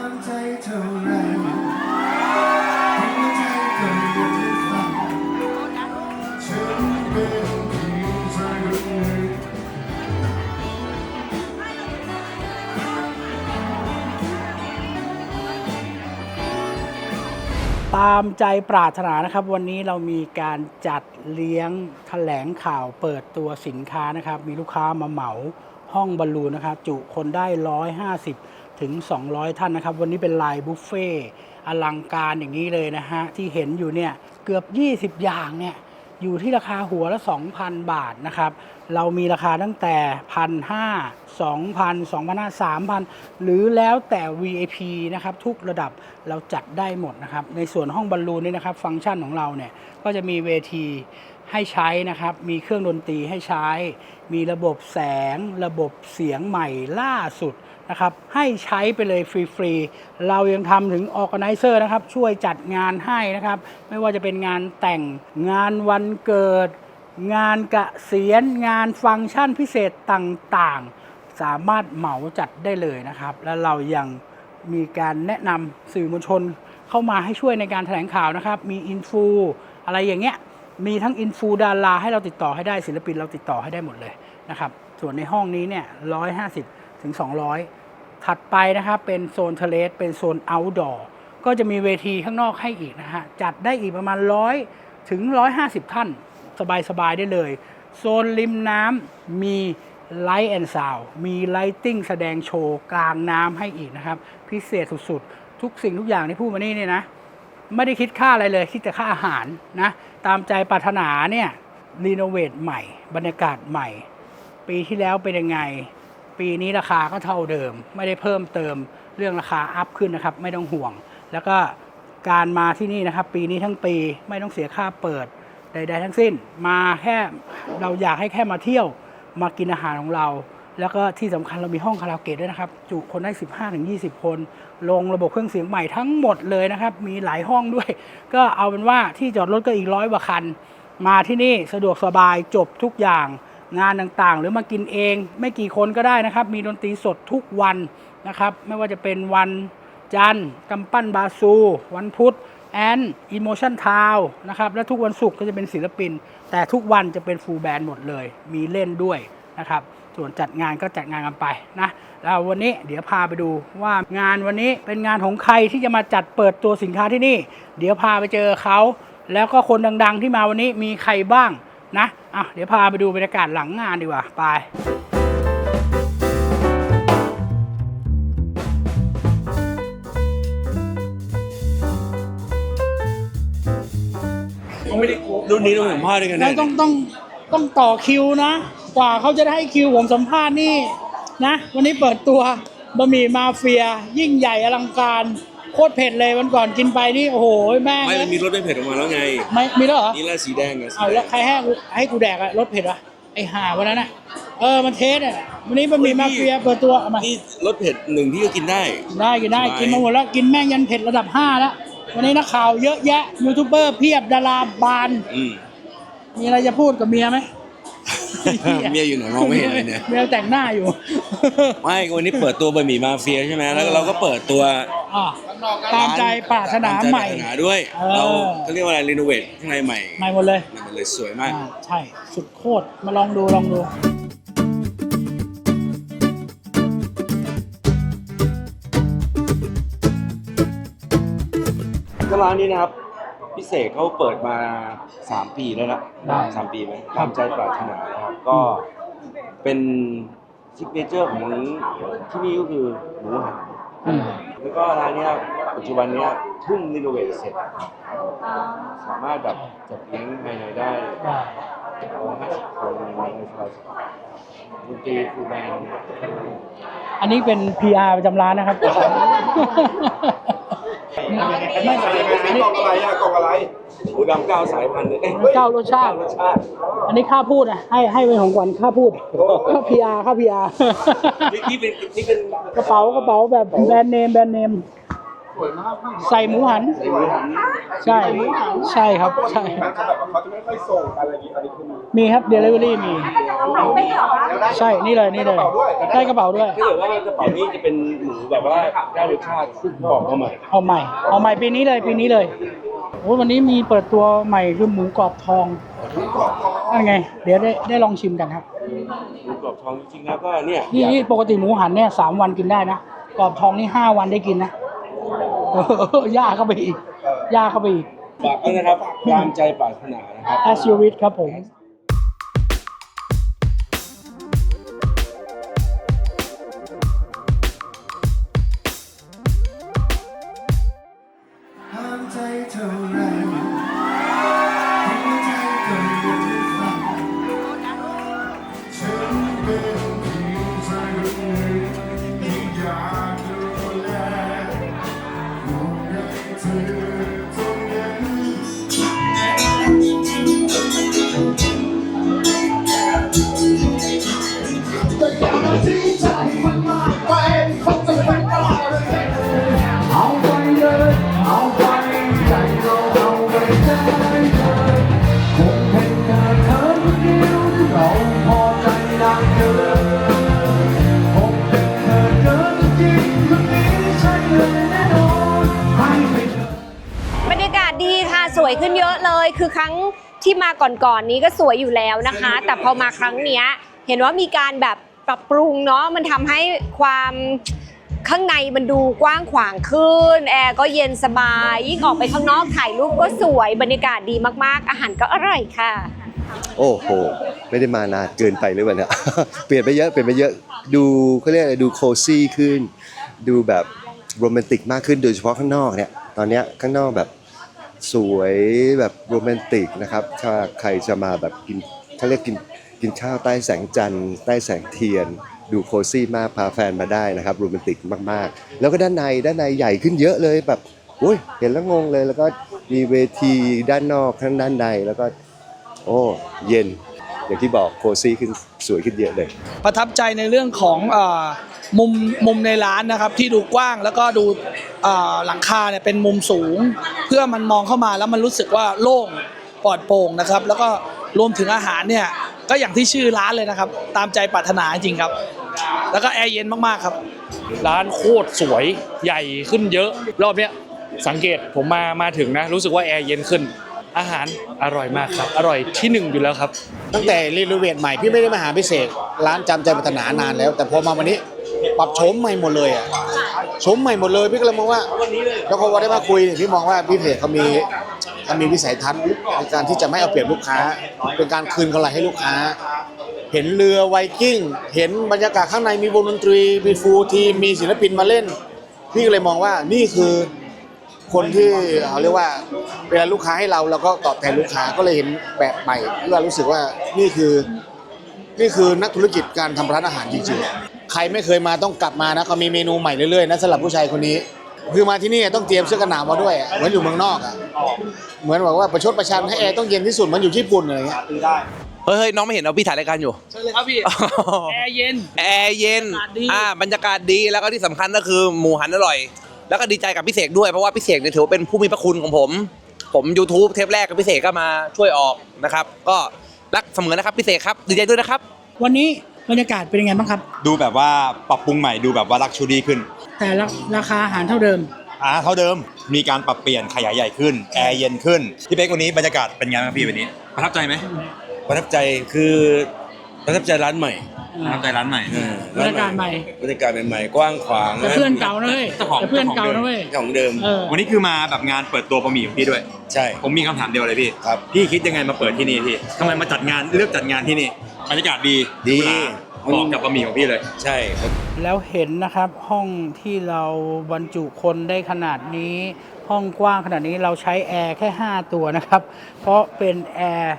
ามใจเท่าไรหัวใจก็ยังสั่นฉันเป็นเพียงชายคนหนึ่งตามใจปรารถนานะครับ วันนี้เรามีการจัดเลี้ยงแถลงข่าวเปิดตัวสินค้านะครับ มีลูกค้ามาเหมาห้องบอลลูนนะครับ จุคนได้ 150 ถึง 200 ท่านนะครับ วันนี้เป็นไลน์บุฟเฟ่ต์อลังการอย่างนี้เลยนะฮะ ที่เห็นอยู่เนี่ยเกือบ 20 อย่างเนี่ยอยู่ที่ราคาหัวละ 2,000 บาทนะครับ เรามีราคาตั้งแต่1,500 2,000 2,500 3,000หรือแล้วแต่ VIP นะครับ ทุกระดับเราจัดได้หมดนะครับ ในส่วนห้องบอลลูนนี่นะครับ ฟังก์ชันของเราเนี่ย ก็จะมีเวทีให้ใช้นะครับ มีเครื่องดนตรีให้ใช้ มีระบบแสง ระบบเสียงใหม่ล่าสุด นะครับให้ใช้ไปเลยฟรีๆ เรายังทำถึงออ g a แ i เซอร์นะครับช่วยจัดงานให้นะครับ ไม่ว่าจะเป็นงานแต่งงานวันเกิด งานกะเสียนงานฟังก์ชันพิเศษต่างๆ สามารถเหมาจัดได้เลยนะครับ และเรายังมีการแนะนำสื่อมวลชนเข้ามาให้ช่วยในการแถลงข่าวนะครับ มีอินฟูอะไรอย่างเงี้ยมีทั้งอินฟูดาราให้เราติดต่อให้ได้ศิลปินเราติดต่อให้ได้หมดเลยนะครับส่วนในห้องนี้เนี่ย150 ถึง 200 ถัดไปนะครับเป็นโซนเทเลสเป็นโซน outdoor ก็จะมีเวทีข้างนอกให้อีกนะฮะ จัดได้อีกประมาณ 100 ถึง 150 ท่าน สบายๆได้เลย โซนริมน้ำมี Light and Sound มี Lighting แสดงโชว์กลางน้ำให้อีกนะครับ พิเศษสุดๆ ทุกสิ่งทุกอย่างที่พูดมานี่เนี่ยนะ ไม่ได้คิดค่าอะไรเลย คิดแต่ค่าอาหารนะ ตามใจปรารถนาเนี่ยรีโนเวทใหม่ บรรยากาศใหม่ ปีที่แล้วเป็นยังไง ปีนี้ราคาก็เท่าเดิม ไม่ได้เพิ่มเติมเรื่องราคาอัพขึ้นนะครับ ไม่ต้องห่วง แล้วก็การมาที่นี่นะครับ ปีนี้ทั้งปีไม่ต้องเสียค่าเปิดใดๆทั้งสิ้น มาแค่เราอยากให้แค่มาเที่ยวมากินอาหารของเรา แล้วก็ที่สำคัญเรามีห้องคาราโอเกะด้วยนะครับ จุคนได้ 15-20 คน ลงระบบเครื่องเสียงใหม่ทั้งหมดเลยนะครับ มีหลายห้องด้วย ก็เอาเป็นว่าที่จอดรถก็อีกร้อยกว่าคัน มาที่นี่สะดวกสบายจบทุกอย่าง งานต่างๆ หรือมากินเอง ไม่กี่คนก็ได้นะครับ มีดนตรีสดทุกวันนะครับ ไม่ว่าจะเป็นวันจันทร์กำปั้นบาซู วันพุธแอนอิโมชันทาวนะครับ และทุกวันศุกร์ก็จะเป็นศิลปิน แต่ทุกวันจะเป็นฟูลแบนด์หมดเลย มีเล่นด้วยนะครับ ส่วนจัดงานก็จัดงานกันไปนะแล้ววันนี้เดี๋ยวพาไปดูว่างานวันนี้เป็นงานของใครที่จะมาจัดเปิดตัวสินค้าที่นี่ เดี๋ยวพาไปเจอเขา แล้วก็คนดัง ๆ ที่มาวันนี้มีใครบ้าง นะอะเดี๋ยวพาไปดูบรรยากาศหลังงานดีกว่าไปรุ่นนี้ต้องสัมภาษณ์ด้วยกันแล้วแน่ต้องต้องต้องต่อคิวนะ กว่าเขาจะได้คิวผมสัมภาษณ์นี่นะ วันนี้เปิดตัวบะหมี่มาเฟีย ยิ่งใหญ่อลังการ โคตรเผ็ดเลยวันก่อนกินไปนี่โอ้โหแม่งไม่มันมีรถไม่เผ็ดออกมาแล้วไง ไม่มีแล้วเหรอนี่ละสีแดงไงสีเอาแดแล้วงใครให้กูให้กูแดกอะรสเผ็ดวะไอห่าวันนั้นอะเออมันเทสอะวันนี้บะหมี่มาเฟียเปิดตัวเอามานี่รสเผ็ดหนึ่งที่ก็กินได้ได้กินได้สบายกินมาหมดแล้วกินแม่งยันเผ็ดระดับห้าแล้ววันนี้นักข่าวเยอะแยะยูทูบเบอร์เพียบดาราบาน อืม มีอะไรจะพูดกับเมียไหม เมียอยู่ไหนมองไม่เห็นเลยเนี่ย เมียแต่งหน้าอยู่ ไม่วันนี้เปิดตัวบะหมี่มาเฟียใช่ไหมแล้วเราก็เปิดตัว อะ ตามใจปรารถนาตใจใหม่ปรารถนาด้วย เออ เราเขาเรียกว่าอะไรรีโนเวทข้างในใหม่ใหม่หมดเลยใหม่หมดเลยสวยมาก อ่าใช่สุดโคตรมาลองดูลองดู ก็ร้านนี้นะครับ พิเศษเขาเปิดมาสามปีแล้วนะได้สามปีไหมตามใจปรารถนานะครับ ก็เป็นซิกเนเจอร์ของที่นี่ก็คือหมูหันอืม แล้วก็ร้านเนี้ยปัจจุบันเนี้ยเพิ่งรีโนเวทเสร็จ สามารถแบบจัดเลี้ยงภายในได้ได้ร้อยห้าสิบคนในสบายดนตรีฟูลแบนด์อันนี้เป็น PR ประจำร้านนะครับ ไม่อันนี้กล่องอะไรอะกล่องอะไร หมูดำเก้าสายพันธุ์เลยเอ้ยเก้ารสชาติรสชาติอันนี้ค่าพูดอะให้ให้เป็นของขวัญค่าพูดค่า PR ค่า PR นี่นี่เป็นนี่เป็นกระเป๋ากระเป๋าแบบแบรนด์เนมแบรนด์เนม ใส่หมูหันใช่ใช่ครับใช่เขาแบบว่าเขาจะไม่ค่อยส่งอะไรอย่างนี้อันนี้คือมีมีครับเดลิเวอรี่มี ใช่นี่เลยนี่เลยได้กระเป๋าด้วย ถ้าเกิดว่ากระเป๋านี้จะเป็นหมูแบบว่าได้รสชาติซึ่งบอกเข้ามาเอาใหม่ เอาใหม่ปีนี้เลยปีนี้เลยโอ้วันนี้มีเปิดตัวใหม่คือหมูกรอบทองนั่นไง เดี๋ยวได้ได้ลองชิมกันครับหมูกรอบทองจริงๆแล้วก็เนี่ยนี่อยากนี่ปกติหมูหันเนี่ยสามวันกินได้นะกรอบทองนี่ห้าวันได้กินนะเออ ย่าเข้าไปอีก ย่าเข้าไปอีก ฝากด้วยนะครับตามใจปรารถนานะครับ as you wish ครับผม อะเลยคือครั้งที่มาก่อนๆนี้ก็สวยอยู่แล้วนะคะ แต่พอมาครั้งเนี้ยเห็นว่ามีการแบบปรับปรุงเนาะมันทำให้ความข้างในมันดูกว้างขวางขึ้น แอร์ก็เย็นสบายยิ่งออกไปข้างนอกถ่ายรูปก็สวยบรรยากาศดีมากๆ อาหารก็อร่อยค่ะ โอ้โห ไม่ได้มานานเกินไปหรือเปล่าเนี่ย เปลี่ยนไปเยอะเปลี่ยนไปเยอะดูเขาเรียกอะไรดูโคซี่ขึ้น ดูแบบโรแมนติกมากขึ้นโดยเฉพาะข้างนอกเนี่ย ตอนเนี้ยข้างนอกแบบ สวยแบบโรแมนติกนะครับถ้าใครจะมาแบบกินเขาเรียกกินกินข้าวใต้แสงจันทร์ใต้แสงเทียน ดูโคซี่มากพาแฟนมาได้นะครับโรแมนติกมากๆ แล้วก็ด้านในด้านในใหญ่ขึ้นเยอะเลยแบบโอ้ยเห็นแล้วงงเลยแล้วก็มีเวทีด้านนอกทั้งด้านในแล้วก็โอ้เย็นอย่างที่บอกโคซี่ขึ้นสวยขึ้นเยอะเลย ประทับใจในเรื่องของอ มุมมุมในร้านนะครับที่ดูกว้างแล้วก็ดูเอ่อหลังคาเนี่ยเป็นมุมสูง เพื่อมันมองเข้ามาแล้วมันรู้สึกว่าโล่งปลอดโปร่งนะครับ แล้วก็รวมถึงอาหารเนี่ยก็อย่างที่ชื่อร้านเลยนะครับ ตามใจปรารถนาจริงครับ แล้วก็แอร์เย็นมากๆครับ ร้านโคตรสวยใหญ่ขึ้นเยอะ รอบเนี้ยสังเกตผมมามาถึงนะ รู้สึกว่าแอร์เย็นขึ้น อาหารอร่อยมากครับ อร่อยที่หนึ่งอยู่แล้วครับ ตั้งแต่รีโนเวทใหม่พี่ไม่ได้มาหาพิเศษ ร้านจำใจปรารถนานานแล้ว แต่พอมาวันนี้ ปรับโฉมใหม่หมดเลยอะโฉมใหม่หมดเลยพี่ก็เลยมองว่า แล้วพอวันได้มาคุยเนี่ยพี่มองว่าพี่เพจเขามีเขามีวิสัยทัศน์ในการที่จะไม่เอาเปรียบลูกค้า เป็นการคืนกำไรให้ลูกค้า เห็นเรือไวกิ้ง เห็นบรรยากาศข้างในมีวงดนตรีมีฟูทีมมีศิลปินมาเล่น พี่ก็เลยมองว่านี่คือคนที่เขาเรียกว่าเวลาลูกค้าให้เราเราก็ตอบแทนลูกค้าก็เลยเห็นแบบใหม่เพื่อรู้สึกว่านี่คือ นี่คือนักธุรกิจการทำร้านอาหารจริงๆ ใครไม่เคยมาต้องกลับมานะเขามีเมนูใหม่เรื่อยๆนะสำหรับผู้ชายคนนี้ คือมาที่นี่ต้องเตรียมเสื้อกันหนาวมาด้วยเหมือนอยู่เมืองนอกอะเหมือนบอกว่าประชดประชันให้แอร์ต้องเย็นที่สุดเหมือนอยู่ญี่ปุ่นอะไรเงี้ยเฮ้ยเฮ้ยน้องไม่เห็นเอาพี่ถ่ายรายการอยู่ใช่เลยครับพี่ แอร์เย็น แอร์เย็น บรรยากาศดี อ่า บรรยากาศดี แล้วก็ที่สำคัญก็คือหมูหันอร่อย แล้วก็ดีใจกับพี่เสกด้วย เพราะว่าพี่เสกเนี่ยถือว่าเป็นผู้มีพระคุณของผม ผม YouTube เทปแรกกับพี่เสกก็มาช่วยออกนะครับ ก็รักเสมอนะครับพี่เสกครับ ดีใจด้วยนะครับ วันนี้ บรรยากาศเป็นยังไงบ้างครับ ดูแบบว่าปรับปรุงใหม่ดูแบบว่าลักชูรี่ขึ้น แต่ละราคาอาหารเท่าเดิมอ่าเท่าเดิมมีการปรับเปลี่ยนขยายใหญ่ขึ้นแอร์เย็นขึ้นพี่เป๊กวันนี้บรรยากาศเป็นไงบ้างพี่วันนี้ประทับใจไหมประทับใจคือประทับใจร้านใหม่ประทับใจร้านใหม่เออบรรยากาศใหม่บรรยากาศใหม่ๆกว้างขวางแต่เพื่อนเก่านะเว้ยเจ้าของแต่เพื่อนเก่านะเว้ยของเดิมเออวันนี้คือมาแบบงานเปิดตัวบะหมี่ของพี่ด้วย ใช่ผมมีคำถามเดียวเลยพี่ครับพี่คิดยังไงมาเปิดที่นี่พี่ทำไมมาจัดงานเลือกจัดงานที่นี่ บรรยากาศดีดีเวลาเหมาะกับบะหมี่ของพี่เลย ใช่แล้วเห็นนะครับห้องที่เราบรรจุคนได้ขนาดนี้ ห้องกว้างขนาดนี้เราใช้แอร์แค่ 5 ตัวนะครับ เพราะเป็นแอร์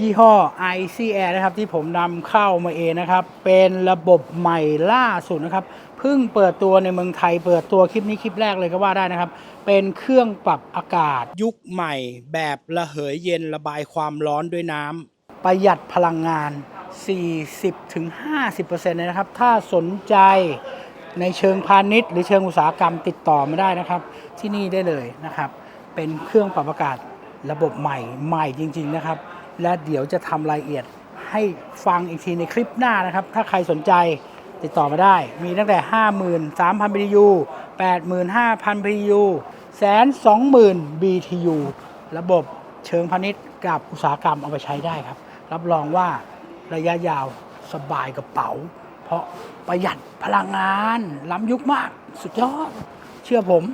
ยี่ห้อ IC Air นะครับที่ผมนำเข้ามาเองนะครับ เป็นระบบใหม่ล่าสุดนะครับเพิ่งเปิดตัวในเมืองไทย เปิดตัวคลิปนี้คลิปแรกเลยก็ว่าได้นะครับ เป็นเครื่องปรับอากาศยุคใหม่ แบบระเหยเย็นระบายความร้อนด้วยน้ำ ประหยัดพลังงาน 40-50%เลยนะครับ ถ้าสนใจในเชิงพาณิชย์ หรือเชิงอุตสาหกรรมติดต่อมาได้นะครับ ที่นี่ได้เลยนะครับ เป็นเครื่องปรับอากาศระบบใหม่ใหม่จริง ๆนะครับ และเดี๋ยวจะทำรายละเอียดให้ฟังอีกทีในคลิปหน้านะครับ ถ้าใครสนใจติดต่อมาได้ มีตั้งแต่ 53,000 BTU 85,000 BTU แสน20,000 BTU ระบบเชิงพาณิชย์กับอุตสาหกรรมเอาไปใช้ได้ครับ รับรองว่า ระยะยาวสบายกระเป๋า เพราะประหยัดพลังงาน ล้ำยุคมาก สุดยอด เชื่อผม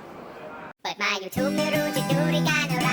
เปิดมา YouTube ไม่รู้จะดูรายการอะไร